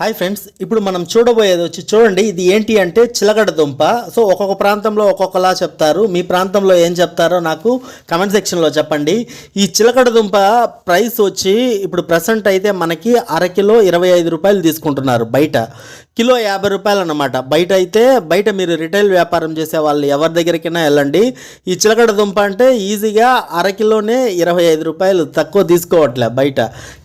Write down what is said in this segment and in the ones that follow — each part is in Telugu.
హాయ్ ఫ్రెండ్స్ ఇప్పుడు మనం చూడబోయేది వచ్చి చూడండి ఇది ఏంటి అంటే చిలకడ దుంప. సో ఒక్కొక్క ప్రాంతంలో ఒక్కొక్కలా చెప్తారు. మీ ప్రాంతంలో ఏం చెప్తారో నాకు కమెంట్ సెక్షన్లో చెప్పండి. ఈ చిలకడ దుంప ప్రైస్ వచ్చి ఇప్పుడు ప్రజెంట్ అయితే మనకి అరకిలో ఇరవై ఐదు రూపాయలు తీసుకుంటున్నారు బయట. కిలో యాభై రూపాయలు అన్నమాట. బయట అయితే బయట మీరు రిటైల్ వ్యాపారం చేసే వాళ్ళు ఎవరి దగ్గరికైనా వెళ్ళండి. ఈ చిలకడ దుంప అంటే ఈజీగా అరకిలోనే ఇరవై ఐదు రూపాయలు తక్కువ తీసుకోవట్లే బయట.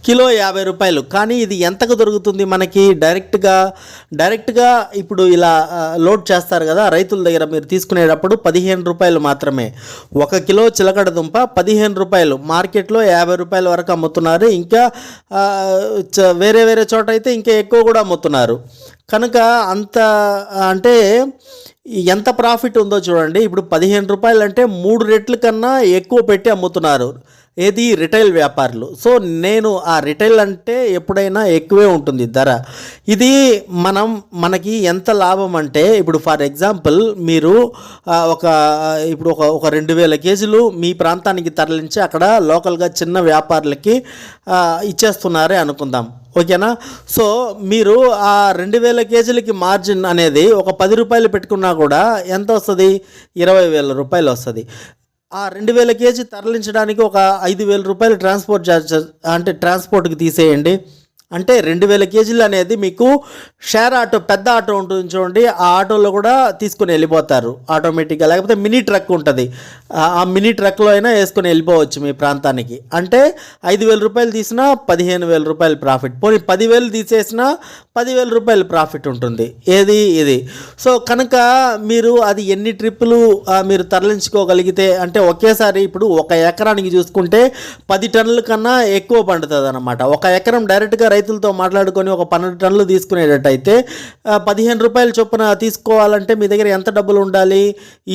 కిలో యాభై రూపాయలు. కానీ ఇది ఎంతకు దొరుకుతుంది మనకి? డైరెక్ట్గా డైరెక్ట్గా ఇప్పుడు ఇలా లోడ్ చేస్తారు కదా రైతుల దగ్గర మీరు తీసుకునేటప్పుడు పదిహేను రూపాయలు మాత్రమే. ఒక కిలో చిలకడ దుంప పదిహేను రూపాయలు. మార్కెట్లో యాభై రూపాయల వరకు అమ్ముతున్నారు. ఇంకా చ- వేరే వేరే చోట అయితే ఇంకా ఎక్కువ కూడా అమ్ముతున్నారు. కనుక అంత అంటే ఎంత ప్రాఫిట్ ఉందో చూడండి. ఇప్పుడు పదిహేను రూపాయలు అంటే మూడు రెట్ల కన్నా ఎక్కువ పెట్టి అమ్ముతున్నారు. ఏది? రిటైల్ వ్యాపారులు. సో నేను ఆ రిటైల్ అంటే ఎప్పుడైనా ఎక్కువే ఉంటుంది ధర. ఇది మనం మనకి ఎంత లాభం అంటే ఇప్పుడు ఫర్ ఎగ్జాంపుల్ మీరు ఒక ఇప్పుడు ఒక ఒక రెండు వేల కేజీలు మీ ప్రాంతానికి తరలించి అక్కడ లోకల్గా చిన్న వ్యాపారులకి ఇచ్చేస్తున్నారే అనుకుందాం. ఓకేనా? సో మీరు ఆ రెండు వేల కేజీలకి మార్జిన్ అనేది ఒక పది రూపాయలు పెట్టుకున్నా కూడా ఎంత వస్తుంది? ఇరవై వేల రూపాయలు వస్తుంది. ఆ రెండు వేల కేజీ తరలించడానికి ఒక ఐదు వేల రూపాయలు ట్రాన్స్పోర్ట్ ఛార్జ్ అంటే ట్రాన్స్పోర్ట్కి తీసేయండి. అంటే రెండు వేల కేజీలు అనేది మీకు షేర్ ఆటో పెద్ద ఆటో ఉంటుంది చూడండి ఆ ఆటోలో కూడా తీసుకుని వెళ్ళిపోతారు ఆటోమేటిక్గా. లేకపోతే మినీ ట్రక్ ఉంటుంది. ఆ- మినీ ట్రక్లో అయినా వేసుకొని వెళ్ళిపోవచ్చు మీ ప్రాంతానికి. అంటే ఐదు వేల రూపాయలు తీసినా పదిహేను వేల రూపాయలు ప్రాఫిట్. పోనీ పదివేలు తీసేసినా పదివేల రూపాయలు ప్రాఫిట్ ఉంటుంది. ఏది? ఇది. సో కనుక మీరు అది ఎన్ని ట్రిప్పులు మీరు తరలించుకోగలిగితే అంటే ఒకేసారి ఇప్పుడు ఒక ఎకరానికి చూసుకుంటే పది టన్నుల కన్నా ఎక్కువ పండుతుంది అనమాట ఒక ఎకరం డైరెక్ట్గా రైతులతో మాట్లాడుకొని ఒక పన్నెండు టన్నులు తీసుకునేటట్టయితే పదిహేను రూపాయల చొప్పున తీసుకోవాలంటే మీ దగ్గర ఎంత డబ్బులు ఉండాలి?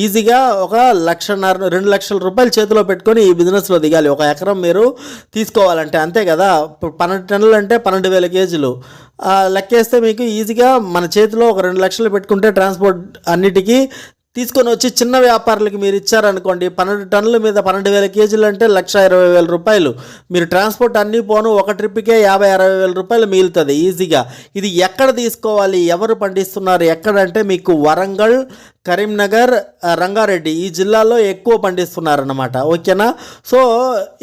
ఈజీగా ఒక లక్షన్నర రెండు లక్షల రూపాయలు చేతిలో పెట్టుకొని ఈ బిజినెస్లో దిగాలి. ఒక ఎకరం మీరు తీసుకోవాలంటే అంతే కదా. పన్నెండు టన్నులు అంటే పన్నెండు వేల కేజీలు. లెక్క లెక్కేస్తే మీకు ఈజీగా మన చేతిలో ఒక రెండు లక్షలు పెట్టుకుంటే ట్రాన్స్పోర్ట్ అన్నిటికీ తీసుకొని వచ్చి చిన్న వ్యాపారులకు మీరు ఇచ్చారనుకోండి పన్నెండు టన్నుల మీద పన్నెండు వేల కేజీలు అంటే లక్ష ఇరవై వేల రూపాయలు. మీరు ట్రాన్స్పోర్ట్ అన్నీ పోను ఒక ట్రిప్కే యాభై అరవై వేల రూపాయలు మిగులుతుంది ఈజీగా. ఇది ఎక్కడ తీసుకోవాలి ఎవరు పండిస్తున్నారు ఎక్కడంటే మీకు వరంగల్ కరీంనగర్ రంగారెడ్డి ఈ జిల్లాలో ఎక్కువ పండిస్తున్నారన్నమాట. ఓకేనా? సో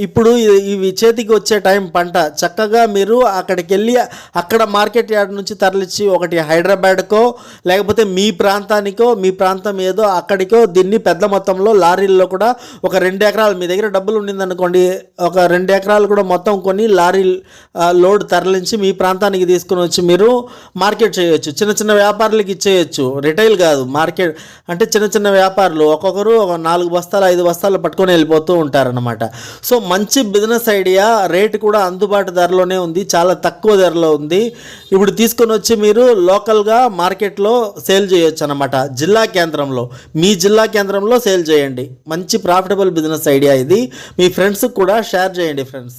ఇప్పుడు ఇవి చేతికి వచ్చే టైం పంట. చక్కగా మీరు అక్కడికి వెళ్ళి అక్కడ మార్కెట్ యార్డ్ నుంచి తరలించి ఒకటి హైదరాబాద్కో లేకపోతే మీ ప్రాంతానికో మీ ప్రాంతం ఏదో అక్కడికో దీన్ని పెద్ద మొత్తంలో లారీల్లో కూడా ఒక రెండు ఎకరాలు మీ దగ్గర డబ్బులు ఉండిందనుకోండి ఒక రెండు ఎకరాలు కూడా మొత్తం కొని లారీ లోడ్ తరలించి మీ ప్రాంతానికి తీసుకుని వచ్చి మీరు మార్కెట్ చేయొచ్చు. చిన్న చిన్న వ్యాపారులకు ఇచ్చేయచ్చు. రిటైల్ కాదు మార్కెట్ అంటే చిన్న చిన్న వ్యాపారులు ఒక్కొక్కరు ఒక నాలుగు బస్తాలు ఐదు బస్తాలు పట్టుకొని వెళ్ళిపోతూ ఉంటారనమాట సో మంచి బిజినెస్ ఐడియా రేట్ కూడా అందుబాటు ధరలోనే ఉంది చాలా తక్కువ ధరలో ఉంది. ఇప్పుడు తీసుకొని వచ్చి మీరు లోకల్గా మార్కెట్లో సేల్ చేయొచ్చు అనమాట జిల్లా కేంద్రంలో. మీ జిల్లా కేంద్రంలో సేల్ చేయండి. మంచి ప్రాఫిటబుల్ బిజినెస్ ఐడియా ఇది. మీ ఫ్రెండ్స్కి కూడా షేర్ చేయండి ఫ్రెండ్స్